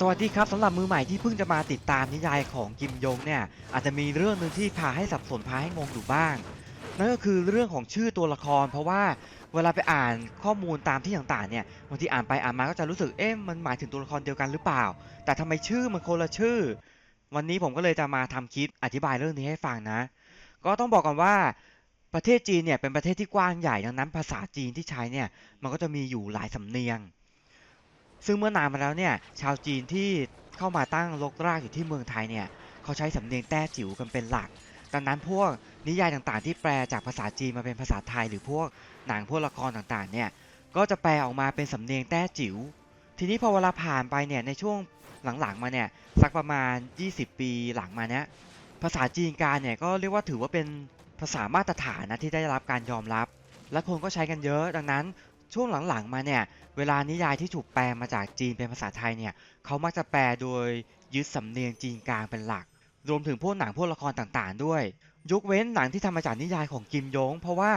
สวัสดีครับสำหรับมือใหม่ที่เพิ่งจะมาติดตามนิยายของกิมยงเนี่ยอาจจะมีเรื่องหนึ่งที่พาให้สับสนพาให้งงอยู่บ้างนั่นก็คือเรื่องของชื่อตัวละคร เพราะว่าเวลาไปอ่านข้อมูลตามที่ต่างๆเนี่ยบางทีอ่านไปอ่านมาก็จะรู้สึกเอ๊ะมันหมายถึงตัวละครเดียวกันหรือเปล่า แต่ทำไมชื่อมันคนละชื่อ วันนี้ผมก็เลยจะมาทำคลิปอธิบายเรื่องนี้ให้ฟังนะ ก็ต้องบอกก่อนว่าประเทศจีนเนี่ยเป็นประเทศที่กว้างใหญ่ดังนั้นภาษาจีนที่ใช้เนี่ยมันก็จะมีอยู่หลายสำเนียง ซึ่งเมื่อนานมาแล้วเนี่ยชาวจีนที่เข้ามาตั้งรกรากอยู่ที่เมืองไทยเนี่ยเขาใช้สำเนียงแต้จิ๋วกันเป็นหลัก ดังนั้นพวกนิยายต่างๆ ที่แปลจากภาษาจีนมาเป็นภาษาไทย หรือพวกหนังพวกละครต่างๆเนี่ยก็จะแปลออกมาเป็นสำเนียงแต้จิ๋ว ทีนี้พอเวลาผ่านไปเนี่ยในช่วงหลังๆมาเนี่ยสักประมาณ 20 ปีหลังมาเนี้ยภาษาจีนกลารเนี่ยก็เรียกว่าถือว่าเป็นภาษามาตรฐานนะที่ได้รับการยอมรับ และคนก็ใช้กันเยอะ ดังนั้น ช่วงหลังๆมาเนี่ยเวลานิยายที่ถูกแปลมาจากจีนเป็นภาษาไทยเนี่ยเขามักจะแปลโดยยึดสำเนียงจีนกลางเป็นหลัก รวมถึงพวกหนังพวกละครต่างๆ ด้วย ยกเว้นหนังที่ทำมาจากนิยายของกิมยง เพราะว่า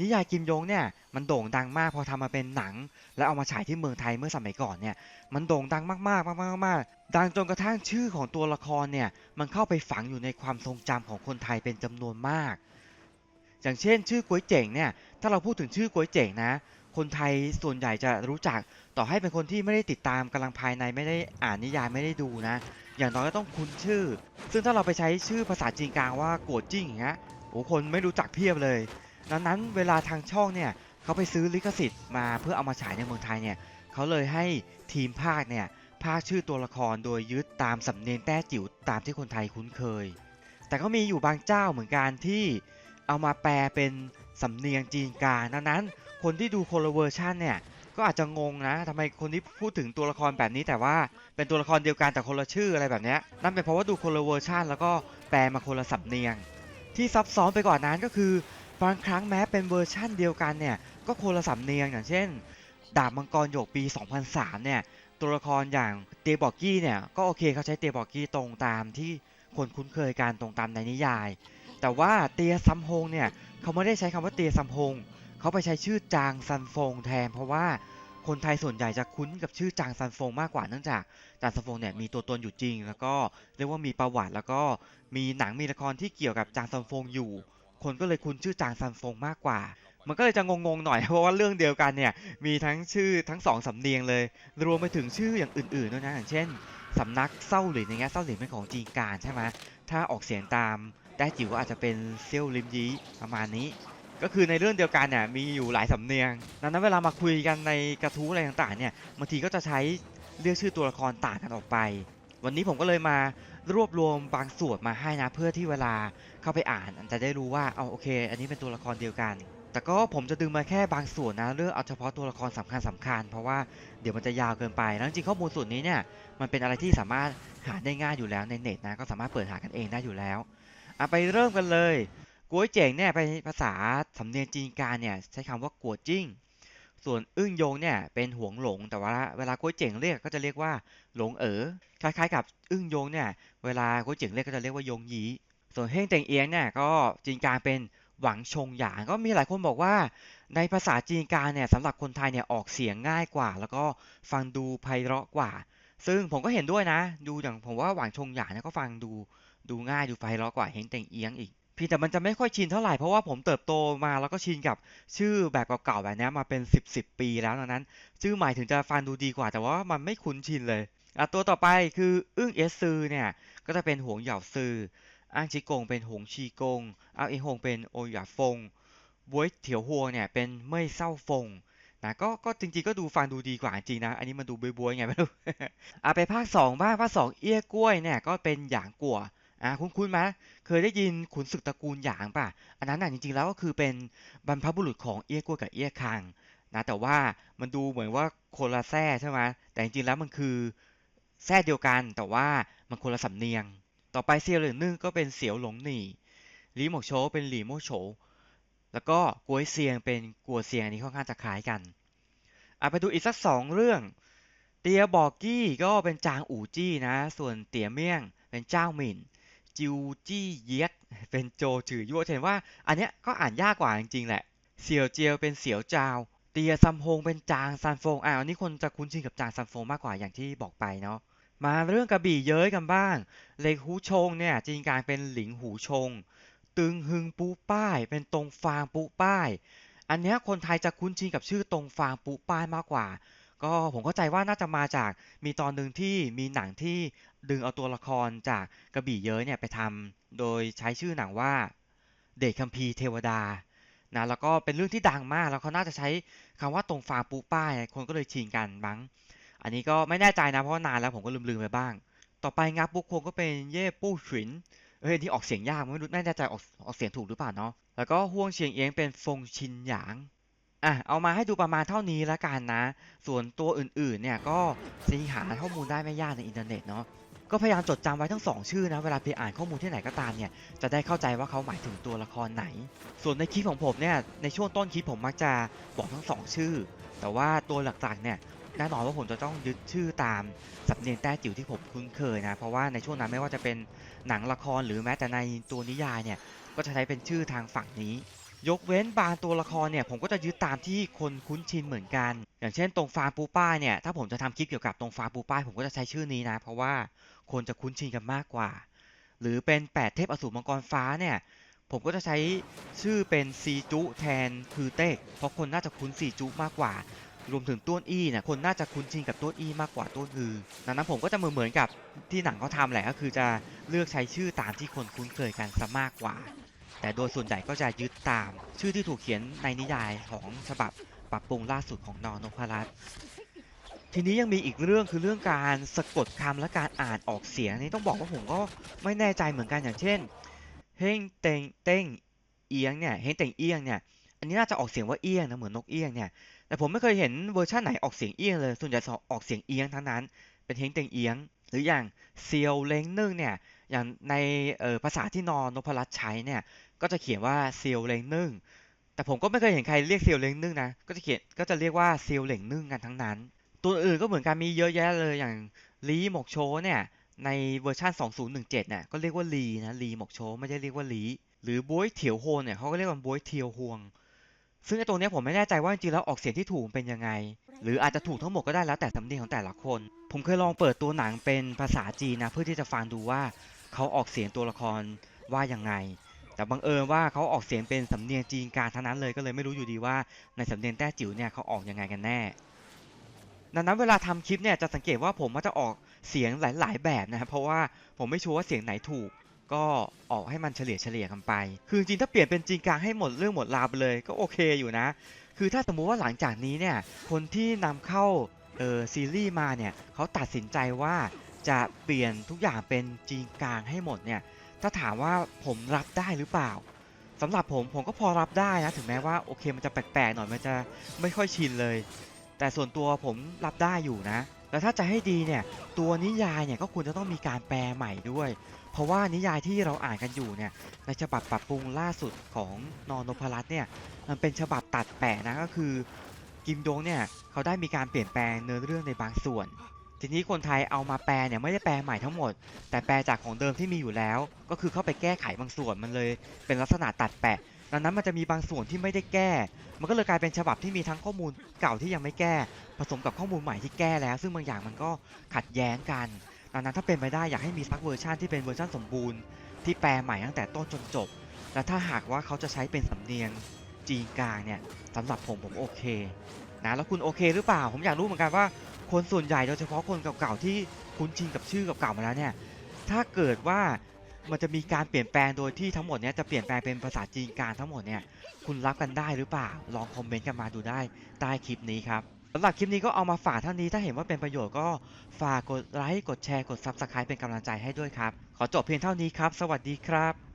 นิยายกิมยงเนี่ยมันโด่งดังมากพอทำมาเป็นหนัง แล้วเอามาฉายที่เมืองไทยเมื่อสมัยก่อนเนี่ยมันโด่งดังมากๆมากๆมากๆดังจนกระทั่งชื่อของตัวละครเนี่ยมันเข้าไปฝังอยู่ในความทรงจำของคนไทยเป็นจำนวนมาก อย่างเช่น ชื่อก๋วยเจ๋งเนี่ยถ้าเราพูดถึงชื่อก๋วยเจ๋งนะ คนไทยส่วนใหญ่จะรู้จักต่อให้เป็นคนที่ไม่ได้ติดตามกำลังภายในไม่ได้อ่านนิยายไม่ได้ดูนะ อย่างน้อยก็ต้องคุ้นชื่อ ซึ่งถ้าเราไปใช้ชื่อภาษาจีนกลางว่ากัวจิ้งอย่างเงี้ยโอ้คนไม่รู้จักเพียบเลย ดังนั้นเวลาทางช่องเนี่ยเขาไปซื้อลิขสิทธิ์มาเพื่อเอามาฉายในเมืองไทยเนี่ยเขาเลยให้ทีมภาคเนี่ยภาคชื่อตัวละครโดยยึดตามสำเนียงแต้จิ๋วตามที่คนไทยคุ้นเคย แต่ก็มีอยู่บางเจ้าเหมือนกันที่เอามาแปลเป็นสำเนียงจีนกลางดังนั้น คนที่ดูคนละเวอร์ชันเนี่ยก็อาจจะงงนะทำไมคนที่พูดถึงตัวละครแบบนี้แต่ว่าเป็นตัวละครเดียวกันแต่คนละชื่ออะไรแบบนี้นั่นเป็นเพราะว่าดูคนละเวอร์ชันแล้วก็แปลมาคนละสำเนียง ที่ซับซ้อนไปกว่านั้นก็คือบางครั้งแม้เป็นเวอร์ชั่นเดียวกันเนี่ยก็คนละสำเนียงอย่างเช่น ดาบมังกรหยกปี 2003 เนี่ยตัวละครอย่างเตียบอกกี้เนี่ยก็โอเคเขาใช้เตียบอกกี้ตรงตามที่คนคุ้นเคยกันตรงตามในนิยาย แต่ว่าเตียซัมฮงเนี่ยเขาไม่ได้ใช้คำว่าเตียซัมฮง เขาไปใช้ชื่อจางซันฟงแทน เพราะว่าคนไทยส่วนใหญ่จะคุ้นกับชื่อจางซันฟงมากกว่าเนื่องจากจางซันฟงเนี่ยมีตัวตนอยู่จริง แล้วก็เรียกว่ามีประวัติ แล้วก็มีหนังมีละครที่เกี่ยวกับจางซันฟงอยู่ คนก็เลยคุ้นชื่อจางซันฟงมากกว่า มันก็เลยจะงงๆหน่อยเพราะว่าเรื่องเดียวกันเนี่ยมีทั้งชื่อทั้งสองสำเนียงเลย รวมไปถึงชื่ออย่างอื่นๆด้วยนะอย่างเช่นสำนักเศร้าหลินอย่างเงี้ยเศร้าหลินเป็นของจีนกางใช่ไหมถ้าออกเสียงตามแต้จิ๋วก็อาจจะเป็นเซี่ยวลิมยีประมาณนี้ ก็คือในเรื่องเดียวกันเนี่ยมีอยู่หลายสำเนียงดังนั้นเวลามาคุยกันในกระทู้อะไรต่างๆเนี่ยบางทีก็จะใช้เรียกชื่อตัวละครต่างกันออกไป วันนี้ผมก็เลยมารวบรวมบางส่วนมาให้นะ เพื่อที่เวลาเข้าไปอ่านจะได้รู้ว่าเอาโอเค อันนี้เป็นตัวละครเดียวกัน แต่ก็ผมจะดึงมาแค่บางส่วนนะเลือกเอาเฉพาะตัวละครสำคัญสคัญ เพราะว่าเดี๋ยวมันจะยาวเกินไปแล้วจริงข้อมูลส่วนนี้เนี่ยมันเป็นอะไรที่สามารถหาได้ง่ายอยู่แล้วในเน็ตนะก็สามารถเปิดหากันเองได้อยู่แล้วอะไปเริ่มกันเลย กัวเจ๋งเนี่ยเป็นภาษาสำเนียงจีนกลางเนี่ยใช้คำว่ากัวจิ้ง ส่วนอึ้งยงเนี่ยเป็นหวงหลง แต่ว่าเวลากัวเจ๋งเรียกก็จะเรียกว่าหลงเอ๋อคล้ายๆ กับอึ้งยงเนี่ยเวลากัวเจ๋งเรียกก็จะเรียกว่ายงยีส่วนเฮ่งเต็งเอียงเนี่ยก็จีนกลางเป็นหวังชงหยางก็มีหลายคนบอกว่า ในภาษาจีนกลางเนี่ยสำหรับคนไทยเนี่ยออกเสียงง่ายกว่า แล้วก็ฟังดูไพเราะกว่า ซึ่งผมก็เห็นด้วยนะ ดูอย่างผมว่าหวังชงหยางเนี่ยก็ฟังดูดูง่ายดูไพเราะกว่าเฮ่งเต็งเอียงอีก พียงแต่มันจะไม่ค่อยชินเท่าไหร่เพราะว่าผมเติบโตมาแล้วก็ชินกับชื่อแบบเก่าๆแบบนี้มาเป็น 10 10ปีแล้วดังนั้น ชื่อใหม่ถึงจะฟังดูดีกว่า แต่ว่ามันไม่คุ้นชินเลยอะตัวต่อไปคืออึ้งเอสซือเนี่ย ก็จะเป็นหวงเหยาซืออ้างชิกงเป็นหงชีกงอ้างเอฮงเป็นโอหยาฟงบวยเถียวหัวเนี่ยเป็นเม่ยเศร้าฟงนะก็ก็จริงๆก็ดูฟังดูดีกว่าจริงนะ อันนี้มันดูบวยๆไงไม่รู้อะไปภาคสองบ้างภาคสองเอี้ยกล้วยเนี่ยก็เป็นหยางกัว อะคุ้นๆไหมเคยได้ยินขุนศึกตระกูลหยางป่ะ อันนั้นน่ะจริงๆแล้วก็คือเป็นบรรพบุรุษของเอี้ยกล้วกับเอี้ยคังนะแต่ว่ามันดูเหมือนว่าคนละแท้ใช่ไหมแต่จริงๆแล้วมันคือแท้เดียวกันแต่ว่ามันคนละสำเนียง ต่อไปเซียวเหลืองนึ่งก็เป็นเสียวหลงหนี่หลีหมกโฉเป็นหลีโมโฉแล้วก็กวยเซียงเป็นกัวเซียงอันนี้ค่อนข้างจะคล้ายกันอะไปดูอีกสักสองเรื่อง เตียบอกกี้ก็เป็นจางอู่จี้นะ ส่วนเตี๋ยเมี่ยงเป็นเจ้าหมิ่น จิวจี้เย็ดเป็นโจจือยั่วเห็นว่า อันเนี้ยก็อ่านยากกว่าจริงๆแหละเสี่ยวเจียวเป็นเสี่ยวจาวเตียซัมฮงเป็นจางซันฟงอ่าอันนี้คนจะคุ้นชินกับจางซันฟงมากกว่าอย่างที่บอกไปเนาะมาเรื่องกระบี่เย้ยกันบ้างเหล็กหูชงเนี่ยจริงกางเป็นหลิงหูชง ตึงฮึงปูป้าย เป็นตรงฟางปูป้าย อันเนี้ยคนไทยจะคุ้นชินกับชื่อตรงฟางปูป้ายมากกว่า ก็ผมเข้าใจว่าน่าจะมาจากมีตอนหนึ่งที่มีหนังที่ดึงเอาตัวละครจากกระบี่เย้ยเนี่ยไปทำโดยใช้ชื่อหนังว่าเดชคัมภีร์เทวดานะแล้วก็เป็นเรื่องที่ดังมากแล้วเขาน่าจะใช้คำว่าตรงฟางปูป้ายคนก็เลยชินกันบ้างอันนี้ก็ไม่แน่ใจนะเพราะานานแล้วผมก็ลืมๆไปบ้าง ต่อไปงับบุกคงก็เป็นเย่ปู้ฉินเอ้ยที่ออกเสียงยากไม่รู้ไม่แน่ใจออกออกเสียงถูกหรือเปล่าเนาะแล้วก็ฮ่วงเชียงเอียงเป็นฟงชินหยาง อะเอามาให้ดูประมาณเท่านี้แล้วกันนะ ส่วนตัวอื่นๆเนี่ยก็ซีหาข้อมูลได้ไม่ยากในอินเทอร์เน็ตเนาะก็พยายามจดจำไว้ทั้งสองชื่อนะเวลาไปอ่านข้อมูลที่ไหนก็ตามเนี่ยจะได้เข้าใจว่าเขาหมายถึงตัวละครไหน ส่วนในคลิปของผมเนี่ยในช่วงต้นคลิปผมมักจะบอกทั้งสองชื่อ แต่ว่าตัวหลักๆเนี่ยแน่นอนว่าผมจะต้องยึดชื่อตามสำเนียงแต้จิ๋วที่ผมคุ้นเคยนะเพราะว่าในช่วงนั้นไม่ว่าจะเป็นหนังละครหรือแม้แต่ในตัวนิยายเนี่ยก็จะใช้เป็นชื่อทางฝั่งนี้ ยกเว้นบางตัวละครเนี่ยผมก็จะยึดตามที่คนคุ้นชินเหมือนกัน อย่างเช่นตรงฟาร์มปูป้ายเนี่ยถ้าผมจะทำคลิปเกี่ยวกับตรงฟาร์มปูป้ายผมก็จะใช้ชื่อนี้นะ เพราะว่าคนจะคุ้นชินกันมากกว่า หรือเป็นแปดเทพอสูรมังกรฟ้าเนี่ยผมก็จะใช้ชื่อเป็นซีจุแทนคือเต้เพราะคนน่าจะคุ้นซีจุมากกว่า รวมถึงต้วนอี้เนี่ยคนน่าจะคุ้นชินกับต้วนอี้มากกว่าต้วนอือดังนั้นผมก็จะเหมือนเหมือนกับที่หนังเขาทำแหละก็คือจะเลือกใช้ชื่อตามที่คนคุ้นเคยกันซะมากกว่า แต่โดยส่วนใหญ่ก็จะยึดตาม ชื่อที่ถูกเขียนในนิยายของฉบับปรับปรุงล่าสุดของนอนพรัตน์ทีนี้ยังมีอีกเรื่องคือเรื่องการสะกดคำและการอ่านออกเสียงนี่ต้องบอกว่าผมก็ไม่แน่ใจเหมือนกันอย่างเช่นเฮงเต็งเต้งเอียงเนี่ยเฮงเต็งเอียงเนี่ยอันนี้น่าจะออกเสียงว่าเอียงนะเหมือนนกเอียงเนี่ยแต่ผมไม่เคยเห็นเวอร์ชันไหนออกเสียงเอียงเลยส่วนใหญ่ออกเสียงเอียงทั้งนั้น เป็นเฮงเต็งเอียง หรืออย่างเซียวเล้งนึ่งเนี่ยอย่างในภาษาที่นอนนพรัตใช้เนี่ย ก็จะเขียนว่าเซียวเล้งนึ่งแต่ผมก็ไม่เคยเห็นใครเรียกเซียวเล้งนึ่งนะก็จะเขียนก็จะเรียกว่าเซียวเล่งนึ่งกันทั้งนั้น ตัวอื่นก็เหมือนกันมีเยอะแยะเลยอย่างลีหมกโชเนี่ยในเวอร์ชัน2017เนี่ยก็เรียกว่าลีนะลีหมกโชไม่ได้เรียกว่าลีหรือบวยเถียวโฮนเนี่ยเขาก็เรียกว่าบวยเทียวฮวง ซึ่งไอ้ตัวนี้ผมไม่แน่ใจว่าจริงๆแล้วออกเสียงที่ถูกเป็นยังไง หรืออาจจะถูกทั้งหมดก็ได้แล้วแต่สำเนียงของแต่ละคน ผมเคยลองเปิดตัวหนังเป็นภาษาจีนนะเพื่อที่จะฟังดูว่าเขาออกเสียงตัวละครว่ายังไง แต่บังเอิญว่าเขาออกเสียงเป็นสำเนียงจีนกลางทั้งนั้นเลยก็เลยไม่รู้อยู่ดีว่าในสำเนียงแต้จิ๋วเนี่ยเขาออกยังไงกันแน่ ดังนั้นเวลาทำคลิปเนี่ยจะสังเกตว่าผมมักจะออกเสียงหลาย ๆ แบบนะครับเพราะว่าผมไม่ชัวร์ว่าเสียงไหนถูก ก็ออกให้มันเฉลี่ยเฉลี่ยกันไป คือจริงถ้าเปลี่ยนเป็นจีนกลางให้หมดเรื่องหมดราวไปเลยก็โอเคอยู่นะ คือถ้าสมมุติว่าหลังจากนี้เนี่ยคนที่นำเข้าเออซีรีส์มาเนี่ยเขาตัดสินใจว่าจะเปลี่ยนทุกอย่างเป็นจีนกลางให้หมดเนี่ย ถ้าถามว่าผมรับได้หรือเปล่าสำหรับผมผมก็พอรับได้นะถึงแม้ว่าโอเคมันจะแปลกๆหน่อยมันจะไม่ค่อยชินเลย แต่ส่วนตัวผมรับได้อยู่นะ แล้วถ้าจะให้ดีเนี่ยตัวนิยายเนี่ยก็ควรจะต้องมีการแปลใหม่ด้วย เพราะว่านิยายที่เราอ่านกันอยู่เนี่ยในฉบับปรับปรุงล่าสุดของนอนนพรัตน์เนี่ยมันเป็นฉบับตัดแปะนะก็คือกิมดงเนี่ยเขาได้มีการเปลี่ยนแปลงเนื้อเรื่องในบางส่วน ทีนี้คนไทยเอามาแปลเนี่ยไม่ได้แปลใหม่ทั้งหมด แต่แปลจากของเดิมที่มีอยู่แล้ว ก็คือเข้าไปแก้ไขบางส่วนมันเลย เป็นลักษณะตัดแปะดังนั้นมันจะมีบางส่วนที่ไม่ได้แก้ มันก็เลยกลายเป็นฉบับที่มีทั้งข้อมูลเก่าที่ยังไม่แก้ ผสมกับข้อมูลใหม่ที่แก้แล้ว ซึ่งบางอย่างมันก็ขัดแย้งกัน ดังนั้นถ้าเป็นไปได้อยากให้มีสักเวอร์ชันที่เป็นเวอร์ชันสมบูรณ์ที่แปลใหม่ตั้งแต่ต้นจนจบ และถ้าหากว่าเขาจะใช้เป็นสำเนียงจีนกลางเนี่ยสำหรับผมผมโอเคนะแล้วคุณโอเคหรือเปล่า ผมอยากรู้เหมือนกันว่า คนส่วนใหญ่โดยเฉพาะคนเก่าๆที่คุ้นชินกับชื่อเก่าๆมาแล้วเนี่ย ถ้าเกิดว่ามันจะมีการเปลี่ยนแปลงโดยที่ทั้งหมดเนี้ยจะเปลี่ยนแปลงเป็นภาษาจีนกลางทั้งหมดเนี่ยคุณรับกันได้หรือเปล่า ลองคอมเมนต์กันมาดูได้ใต้คลิปนี้ครับสำหรับคลิปนี้ก็เอามาฝากเท่านี้ ถ้าเห็นว่าเป็นประโยชน์ก็ฝากกดไลค์ กดแชร์ กด Subscribe เป็นกำลังใจให้ด้วยครับ ขอจบเพียงเท่านี้ครับ สวัสดีครับ